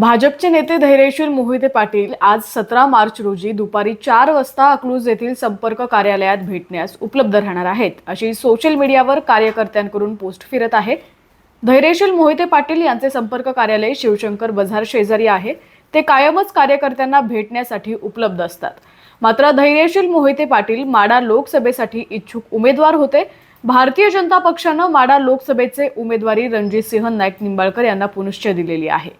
भाजपचे नेते धैर्यशील मोहिते पाटील आज सतरा मार्च रोजी दुपारी चार वाजता अकलूज येथील संपर्क कार्यालयात भेटण्यास उपलब्ध राहणार आहेत. अशी सोशल मीडियावर कार्यकर्त्यांकडून पोस्ट फिरत आहे. धैर्यशील मोहिते पाटील यांचे संपर्क कार्यालय शिवशंकर बझार शेजारी आहे. ते कायमच कार्यकर्त्यांना भेटण्यासाठी उपलब्ध असतात. मात्र धैर्यशील मोहिते पाटील माडा लोकसभेसाठी इच्छुक उमेदवार होते. भारतीय जनता पक्षानं माडा लोकसभेचे उमेदवारी रणजितसिंह नाईक निंबाळकर यांना पुनश्च दिलेली आहे.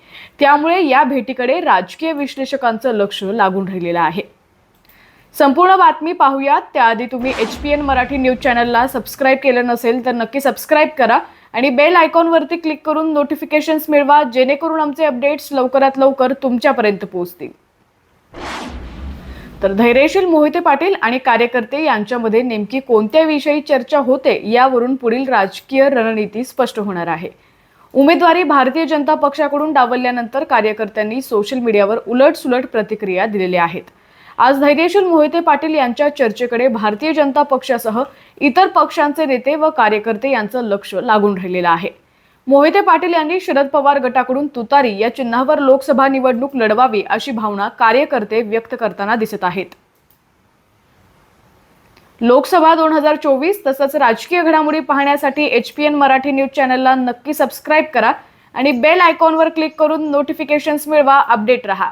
त्यामुळे या भेटीकडे राजकीय विश्लेषकांचं लक्ष लागून राहिलेलं आहे. संपूर्ण बातमी पाहूयात. त्याआधी तुम्ही H P N Marathi news चॅनलला सबस्क्राईब केलं नसेल तर नक्की सबस्क्राईब करा आणि बेल आयकॉनवरती क्लिक करून नोटिफिकेशन्स मिळवा जेणेकरून आमचे अपडेट्स लवकरात लवकर तुमच्यापर्यंत पोहोचतील. तर धैर्यशील मोहिते पाटील आणि कार्यकर्ते यांच्यामध्ये नेमकी कोणत्या विषयी चर्चा होते यावरून पुढील राजकीय रणनीती स्पष्ट होणार आहे. उमेदवारी भारतीय जनता पक्षाकडून डावलल्यानंतर कार्यकर्त्यांनी सोशल मीडियावर उलटसुलट प्रतिक्रिया दिलेल्या आहेत. आज धैर्यशील मोहिते पाटील यांच्या चर्चेकडे भारतीय जनता पक्षासह इतर पक्षांचे नेते व कार्यकर्ते यांचं लक्ष लागून राहिलेलं आहे. मोहिते पाटील यांनी शरद पवार गटाकडून तुतारी या चिन्हावर लोकसभा निवडणूक लढवावी अशी भावना कार्यकर्ते व्यक्त करताना दिसत आहेत. लोकसभा दोन हजार चोवीस तसंच राजकीय घडामोडी पाहण्यासाठी H P N Marathi news चॅनलला नक्की सबस्क्राईब करा आणि बेल आयकॉनवर क्लिक करून नोटिफिकेशन्स मिळवा अपडेट रहा.